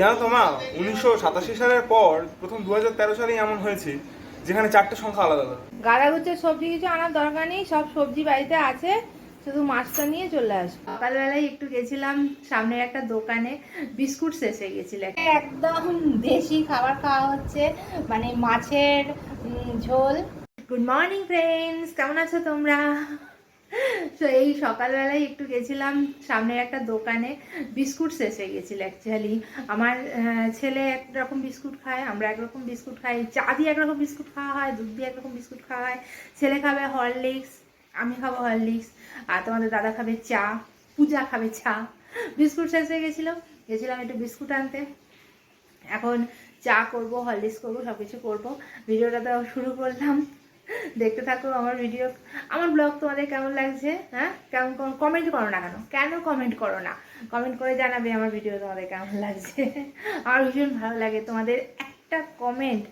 জানো তো মা উনিশশো সাতাশি সালের পর প্রথম দু হাজার তেরো সালেই এমন হয়েছে যেখানে চারটে সংখ্যা আলাদা আলাদা। গাদাগুচ্ছের সবজি কিছু আনার দরকার নেই সব সবজি বাড়িতে আছে শুধু মাছটা নিয়ে চলে আসব সকালবেলায় একটু গেছিলাম সামনের একটা দোকানে বিস্কুট শেষ হয়ে গেছিল। একদম দেশি খাবার খাওয়া হচ্ছে মানে মাছের ঝোল। গুড মর্নিং ফ্রেন্ডস কেমন আছো তোমরা? তো এই সকালবেলায় একটু গেছিলাম সামনের একটা দোকানে। বিস্কুট শেষ গেছিল অ্যাকচুয়ালি আমার ছেলে একরকম বিস্কুট খায়, আমরা একরকম বিস্কুট খাই। চা দিয়ে একরকম বিস্কুট খাওয়া হয়, দুধ দিয়ে একরকম বিস্কুট খাওয়া হয়। ছেলে খাবে হরলিক্স, আমি খাব হরলিক্স। আর তোমাদের দাদা খাবে চা, পূজা খাবে চা। বিস্কুট শেষ হয়ে গেছিল, গেছিলাম একটু বিস্কুট আনতে। এখন চা করব, হরলিক্স করব সব কিছু করব। ভিডিওটা তো শুরু করলাম। দেখতে থাকো আমার ভিডিও আমার ব্লগ তোমাদের কেমন লাগছে হ্যাঁ? কেমন কমেন্ট করো না কেন? কেন কমেন্ট করো না? কমেন্ট করে জানাবে আমার ভিডিও তোমাদের কেমন লাগছে। আমার ভীষণ ভালো লাগে তোমাদের একটা কমেন্ট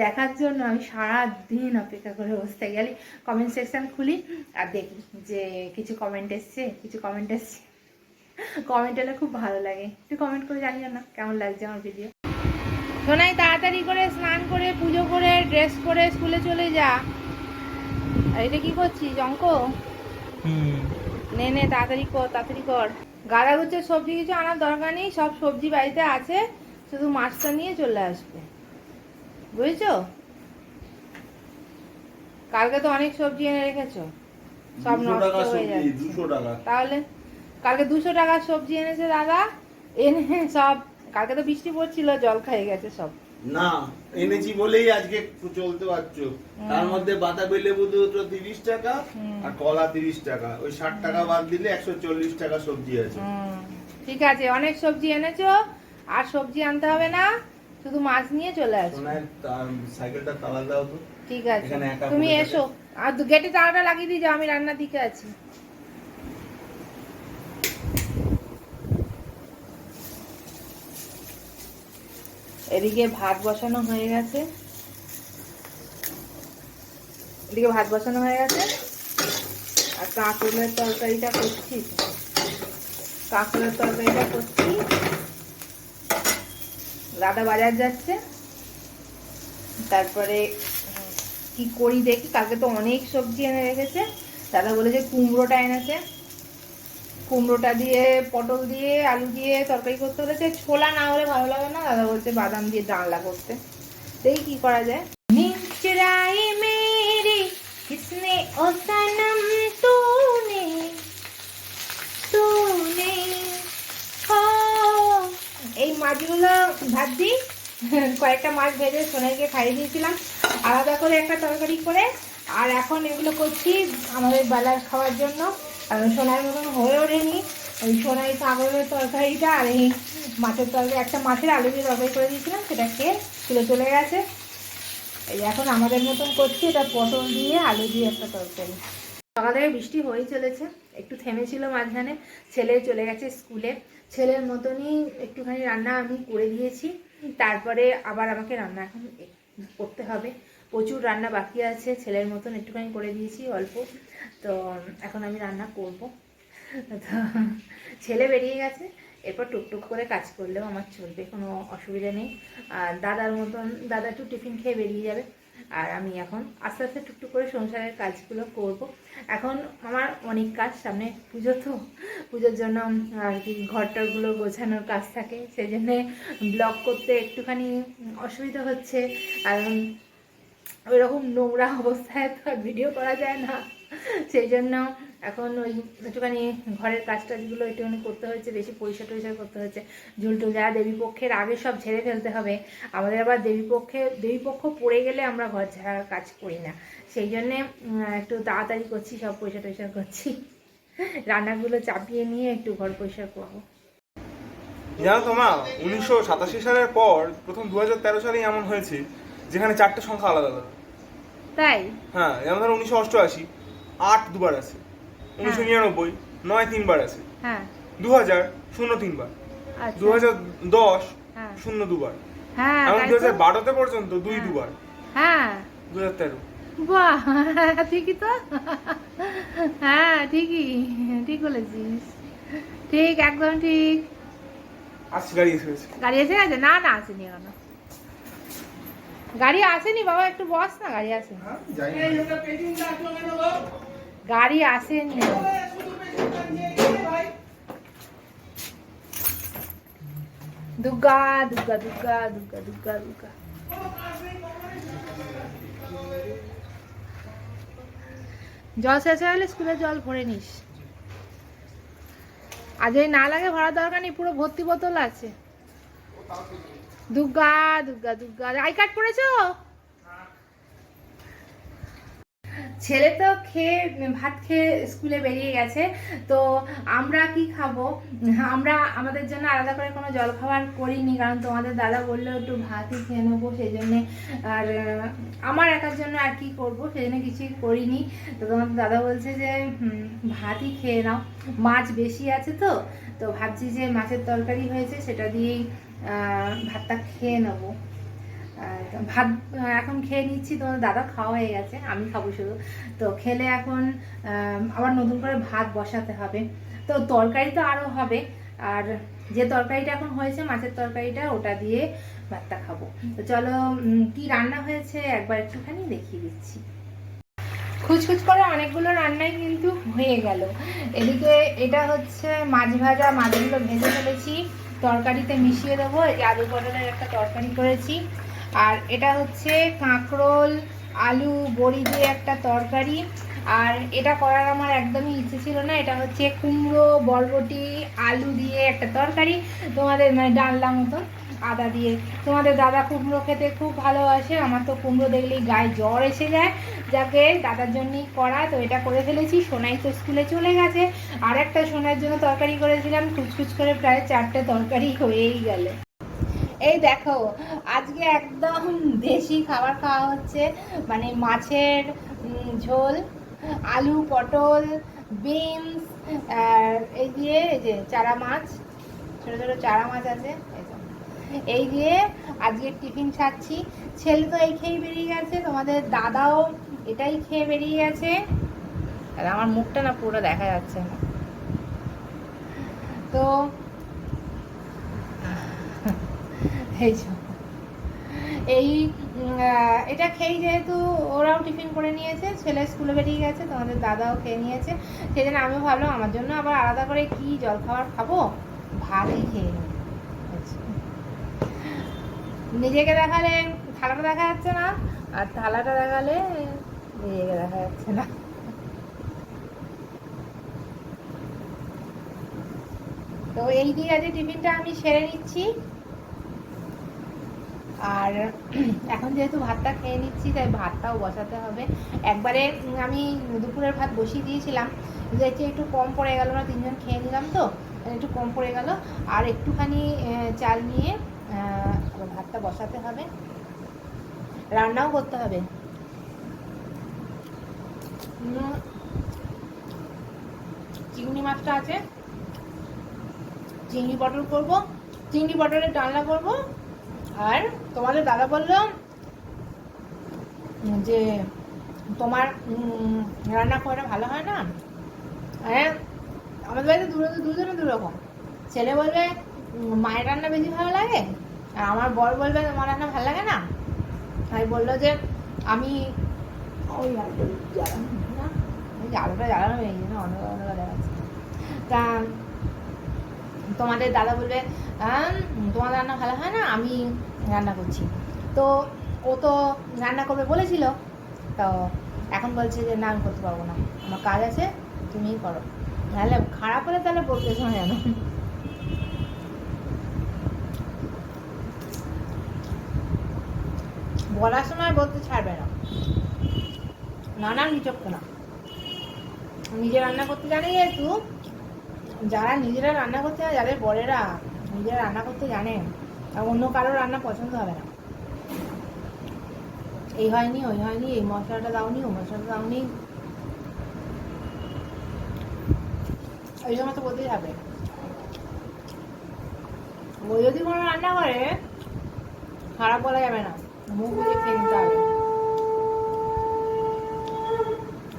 দেখার জন্য আমি সারা দিন অপেক্ষা করে বসতে গেলে কমেন্ট সেকশন খুলি আর দেখি যে কিছু কমেন্ট এসছে, কিছু কমেন্ট এসছে। কমেন্ট এলে খুব ভালো লাগে। একটু কমেন্ট করে জানিও না, কেমন লাগছে আমার ভিডিও সোনাই, তাড়াতাড়ি করে স্নান করে, পুজো করে ড্রেস করে স্কুলে চলে যা। আর এটা কি করছিস অঙ্ক? নে নে তাড়াতাড়ি কর তাড়াতাড়ি কর। গাদা গুচ্ছের সবজি কিছু আনার দরকার নেই সব সবজি বাড়িতে আছে শুধু মাছটা নিয়ে চলে আসবে। বুঝেছ? কালকে তো অনেক সবজি এনে রেখেছো সব নষ্ট হয়ে যাচ্ছে। তাহলে কালকে দুশো টাকার সবজি এনেছে দাদা এনে সব কালকে তো বৃষ্টি পড়ছিল জল খেয়ে গেছে সব। না। এনেছি বলেই আজকে চলতে পারছ। তার মধ্যে বাতাবি লেবু দুটো তিরিশ টাকা আর কলা তিরিশ টাকা। ওই ষাট টাকা বাদ দিলে একশো চল্লিশ টাকা সবজি আছে। ঠিক আছে অনেক সবজি এনেছো আর সবজি আনতে হবে না শুধু মাছ নিয়ে চলে আসো। সাইকেলটা তালা দাও তো। ঠিক আছে। তুমি এসো। আর গেটে তালাটা লাগিয়ে দিয়ে যাও আমি রান্নার দিকে আছি। এদিকে ভাত বসানো হয়ে গেছে। এদিকে ভাত বসানো হয়ে গেছে। আর কাঁকড়ের তরকারিটা করছি। কাঁকড়ের তরকারিটা করছি। দাদা বাজার যাচ্ছে। তারপরে কি করি দেখি? কালকে তো অনেক সবজি এনে রেখেছে। দাদা বলেছে কুমড়োটা এনেছে। কুমড়োটা দিয়ে পটল দিয়ে আলু দিয়ে তরকারি করতে বলেছে ছোলা না হলে ভালো লাগে না। দাদা বলছে বাদাম দিয়ে ডালনা করতে। দেখি কি করা যায়। মেরি কিসনে ও সনম তूने তूने এই মাছগুলো ভাবছি কয়েকটা মাছ ভেজে সোনাইকে খাইয়ে দিয়েছিলাম। আলাদা করে একটা তরকারি করে। আর এখন এগুলো করছি আমাদের বেলার খাওয়ার জন্য। আর সোনার মতন হয়ে ওঠেনি। ওই সোনাই কাগজের তরকারিটা আর এই মাছের তরকারি, একটা মাছের আলু দিয়ে তরকারি করে দিয়েছিলাম, সেটা খেয়ে তুলে চলে গেছে। এই এখন আমাদের মতন করছি, এটা পটল দিয়ে আলু দিয়ে একটা তরকারি। সকালে বৃষ্টি হয়েই চলেছে, একটু থেমেছিল মাঝখানে, ছেলে চলে গেছে স্কুলে। ছেলের মতনই একটুখানি রান্না আমি করে দিয়েছি, তারপরে আবার আমাকে রান্না এখন করতে হবে। প্রচুর রান্না বাকি আছে, ছেলের মতন একটুখানি করে দিয়েছি অল্প। তো, এখন আমি রান্না করব। তো, ছেলে বেরিয়ে গেছে, এরপর টুকটুক করে কাজ করলেও আমার চলবে, কোনো অসুবিধা নেই। আর দাদার মতন, দাদা একটু টিফিন খেয়ে বেরিয়ে যাবে। আর আমি এখন আস্তে আস্তে টুকটুক করে সংসারের কাজগুলো করব। এখন আমার অনেক কাজ, সামনে পুজো তো, পুজোর জন্য আর কি ঘরটারগুলো গোছানোর কাজ থাকে। সেই জন্যে ব্লগ করতে একটুখানি অসুবিধা হচ্ছে। কারণ ওইরকম নোংরা অবস্থায় তো আর ভিডিও করা যায় না। সেই জন্য এখন ওই একটুখানি ঘরের কাজ টাজগুলো একটুখানি করতে হচ্ছে, বেশি পরিষ্কার টরিষ্কার করতে হচ্ছে। ঝুলটুল যারা দেবীপক্ষের আগে সব ঝেড়ে ফেলতে হবে, আমাদের আবার দেবীপক্ষে, দেবীপক্ষ পড়ে গেলে আমরা ঘর ঝাড়ার কাজ করি না। সেই জন্যে একটু তাড়াতাড়ি করছি, সব পয়সা টয়সা করছি। রান্নাগুলো চাপিয়ে নিয়ে একটু ঘর পরিষ্কার করব। জানো তো মা, উনিশশো সালের পর প্রথম দু হাজার তেরো সালেই এমন হয়েছে যেখানে চারটে সংখ্যা আলাদা আলাদা। তাই? হ্যাঁ যেমন ধরো উনিশশো অষ্টআশি আট দুবার আছে। উনিশশো নিরানব্বই নয় তিনবার আছে। হ্যাঁ। দু হাজার শূন্য তিনবার। আচ্ছা। দু হাজার দশ হ্যাঁ। শূন্য দুবার। হ্যাঁ এমন দু হাজার বারোতে পর্যন্ত দুই হ্যাঁ। দুবার। হ্যাঁ। দু হাজার তেরো। বাহ ঠিকই তো। হ্যাঁ ঠিকই ঠিক বলেছিস। ঠিক একদম ঠিক। আসছে গাড়ি এসে গেছে। গাড়ি এসে গেছে? না না আসেনি এখনও। গাড়ি আসেনি বাবা একটু বস না গাড়ি আসেনি। হ্যাঁ যাই গাড়ি আসেনি। দুর্গা দুর্গা দুর্গা দুর্গা দুর্গা দুর্গা। জল শেষ হয়ে গেলে স্কুলে জল ভরে নিস। আজ এই না লাগে ভরার দরকার নেই পুরো ভর্তি বোতল আছে। দুর্গা দুর্গা দুর্গা। আই কার্ড পড়েছো? ছেলে তো খেয়ে, ভাত খেয়ে স্কুলে বেরিয়ে গেছে, তো আমরা কি খাব? আমরা, আমাদের জন্য আলাদা করে কোনো জল খাবার করিনি, কারণ তোমাদের দাদা বলল একটু ভাতই খেয়ে নেব সেই জন্যে আর আমার একার জন্য আর কি করব সেই জন্য কিছুই করিনি। তো তোমাদের দাদা বলছে যে ভাতই খেয়ে নাও। মাছ বেশি আছে তো তো ভাবছি যে মাছের তরকারি হয়েছে, সেটা দিয়েই ভাতটা খেয়ে নেব। ভাত এখন খেয়ে নিচ্ছি, তোমার দাদা খাওয়া হয়ে গেছে, আমি খাব শুধু। তো খেলে এখন আবার নতুন করে ভাত বসাতে হবে। তো তরকারি তো আরও হবে, আর যে তরকারিটা এখন হয়েছে, মাছের তরকারিটা, ওটা দিয়ে ভাতটা খাব। তো চলো কি রান্না হয়েছে একবার একটুখানি দেখিয়ে দিচ্ছি। খুচখুচ করে অনেকগুলো রান্নাই কিন্তু হয়ে গেল। এদিকে এটা হচ্ছে মাছ ভাজা, মাছগুলো ভেজে ফেলেছি। তরকারিতে মিশিয়ে দেবো। এই আলু পটলের একটা তরকারি করেছি। আর এটা হচ্ছে কাঁকরোল, আলু, বড়ি দিয়ে একটা তরকারি। আর এটা করার আমার একদমই ইচ্ছে ছিল না। এটা হচ্ছে কুমড়ো, বরবটি, আলু দিয়ে একটা তরকারি। তোমাদের মানে ডালনা মতন। আদা দিয়ে। তোমাদের দাদা কুমড়ো খেতে খুব ভালোবাসে। আমার তো কুমড়ো দেখলেই গায়ে জ্বর এসে যায়। যাকে দাদার জন্যই করা, তো এটা করে ফেলেছি। সোনাই তো স্কুলে চলে গেছে। আর একটা সোনার জন্য তরকারি করেছিলাম। কুচকুচ করে প্রায় চারটে তরকারি হয়েই গেল। এই দেখো, আজকে একদম দেশি খাবার খাওয়া হচ্ছে। মানে মাছের ঝোল, আলু, পটল, বিনস, আর এই দিয়ে এই যে চারা মাছ। ছোটো ছোটো চারা মাছ আছে। এই। এই দিয়ে আজকে টিফিন ছাড়ছি ছেলে তো এই খেয়েই বেরিয়ে গেছে, তোমাদের দাদাও এটাই খেয়ে বেরিয়ে গেছে। আর আমার মুখটা না পুরো দেখা যাচ্ছে না। তো এই এই এটা খেয়েই যেহেতু ওরাও টিফিন করে নিয়েছে, ছেলে স্কুলে বেরিয়ে গেছে, তোমাদের দাদাও খেয়ে নিয়েছে। জন্য আমিও ভাবলাম, আমার জন্য আবার আলাদা করে কি জলখাবার খাব? ভাতই খেয়ে নিই। নিজেকে দেখালে থালাটা দেখা যাচ্ছে না, আর থালাটা দেখালে নিজেকে দেখা যাচ্ছে না। তো এই দিয়ে আজকে টিফিনটা আমি সেরে নিচ্ছি। আর এখন যেহেতু ভাতটা খেয়ে নিচ্ছি, তাই ভাতটাও বসাতে হবে। একবারে আমি দুপুরের ভাত বসিয়ে দিয়েছিলাম, যেহেতু একটু কম পড়ে গেল না তিনজন খেয়ে নিলাম তো, একটু কম পড়ে গেল। আর একটুখানি চাল নিয়ে আবার ভাতটা বসাতে হবে। রান্নাও করতে হবে। চিংড়ি মাছটা আছে। চিংড়ি পটল করব। চিংড়ি পটলের ডালনা করব। আর তোমাদের দাদা বলল যে তোমার রান্না করা ভালো হয় না? হ্যাঁ আমাদের বাড়িতে দূরে দুজনে দুরকম। ছেলে বলবে মায়ের রান্না বেশি ভালো লাগে? আর আমার বর বলবে তোমার রান্না ভালো লাগে না? তাই বলল যে আমি ওই আলুটা জ্বালানো না? ওই যে আলুটা জ্বালানো গেছে না অন্ধকার অন্ধকার দেখা যাচ্ছে তা তোমাদের দাদা বলবে "আম, তোমার রান্না ভালো হয় না? আমি রান্না করছি। তো ও তো রান্না করবে বলেছিল। তো এখন বলছে যে না আমি করতে পারব না। আমার কাজ আছে তুমিই করো। নাহলে খারাপ হলে তাহলে বলতে শোনা জানো বলার সময় বলতে ছাড়বে না। না না নিচক্ষ না নিজে রান্না করতে জানে যেহেতু, যারা নিজেরা রান্না করতে জানে, যাদের বরেরা নিজেরা রান্না করতে জানে, আর অন্য কারও রান্না পছন্দ হবে না। এই হয়নি, ওই হয়নি, এই মশলাটা দাওনি, ও মশলাটা দাওনি। এই তো বলতেই হবে। ও যদি কোনো রান্না করে, খারাপ বলা যাবে না। হবে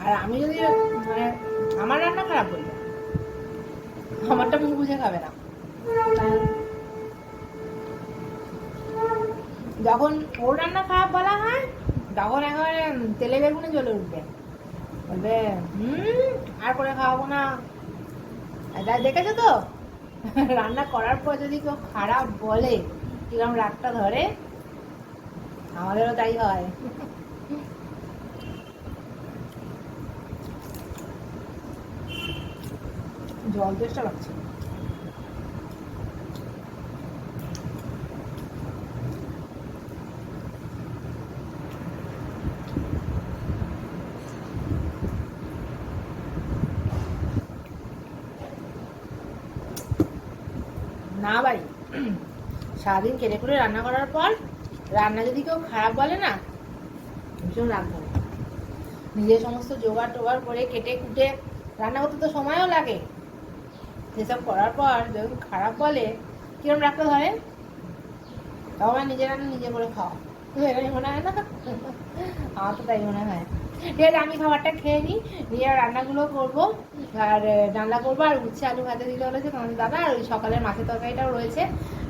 আর আমি যদি মানে আমার রান্না খারাপ আমারটা মুখ বুঝে খাবে না। যখন ওর রান্না খারাপ বলা হয়, তখন একেবারে তেলে বেগুনে জ্বলে উঠবে। বলবে, হুম, আর করে খাওয়াবো না। দেখেছ তো? রান্না করার পর যদি কেউ খারাপ বলে, কিরম রাগটা ধরে আমাদেরও তাই হয়। জল তেষ্টা লাগছে। না বাড়ি সারাদিন কেটে করে রান্না করার পর রান্না যদি কেউ খারাপ বলে না, ভীষণ রাগ ধরে নিজের সমস্ত জোগাড় টোগাড় করে কেটে কুটে রান্না করতে তো সময়ও লাগে। সেসব করার পর যখন খারাপ বলে, কিরম রাখতে ধরে তখন নিজে রান্না নিজে করে খাওয়া। এটাই মনে হয় না? আমার তো তাই মনে হয়। ঠিক আছে, আমি খাবারটা খেয়ে নিই, নিয়ে রান্নাগুলো করব, আর রান্না করব, আর উচ্ছে আলু ভাতে দিতে বলেছে তোমাদের দাদা, আর ওই সকালের মাছের তরকারিটাও রয়েছে।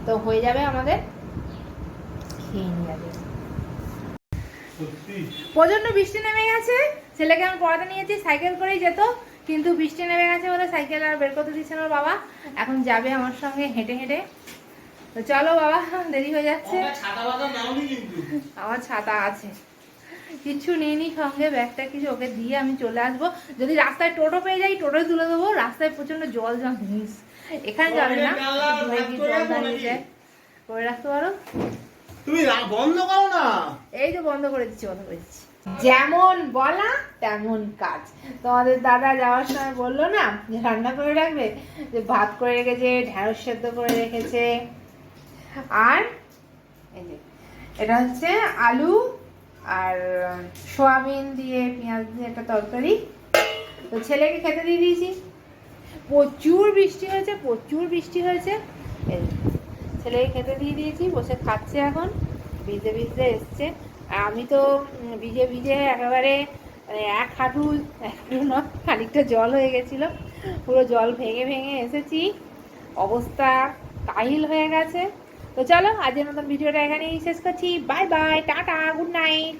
তো হয়ে যাবে আমাদের খেয়ে নিয়ে যাবে। প্রচণ্ড বৃষ্টি নেমে গেছে। ছেলেকে আমি পড়াতে নিয়েছি সাইকেল করেই যেত কিন্তু বৃষ্টি নেমে গেছে বলে সাইকেল আর বের করতে দিচ্ছে না বাবা। এখন যাবে আমার সঙ্গে হেঁটে হেঁটে। তো চলো বাবা দেরি হয়ে যাচ্ছে। আমরা ছাতা আছে। কিছু নিইনি সঙ্গে ব্যাগটা কিছু ওকে দিয়ে আমি চলে আসব। যদি রাস্তায় টোটো পেয়ে যাই টোটো তুলে দেবো। রাস্তায় প্রচণ্ড জল জল জিনিস এখানে যাবে না। জল দাঁড়িয়ে যায় করে রাখতে পারো। তুমি বন্ধ করো না। এই তো বন্ধ করে দিচ্ছি, বন্ধ করে দিচ্ছি। যেমন বলা, তেমন কাজ। তোমাদের দাদা যাওয়ার সময় বলল না, যে রান্না করে রাখবে? যে ভাত করে রেখেছে ঢ্যাঁড়স সেদ্ধ করে রেখেছে। আর এটা হচ্ছে আলু আর সোয়াবিন দিয়ে, পেঁয়াজ দিয়ে একটা তরকারি। তো ছেলেকে খেতে দিয়ে দিয়েছি। প্রচুর বৃষ্টি হয়েছে, প্রচুর বৃষ্টি হয়েছে। ছেলেকে খেতে দিয়ে দিয়েছি, বসে খাচ্ছে এখন, ভিজে ভিজে এসছে। আমি তো ভিজে ভিজে একেবারে মানে এক হাঁটু, এক খানিকটা জল হয়ে গেছিল। পুরো জল ভেঙে ভেঙে এসেছি। অবস্থা কাহিল হয়ে গেছে। তো চলো, আজকের মতন ভিডিওটা এখানেই শেষ করছি। Bye bye, tata, good night.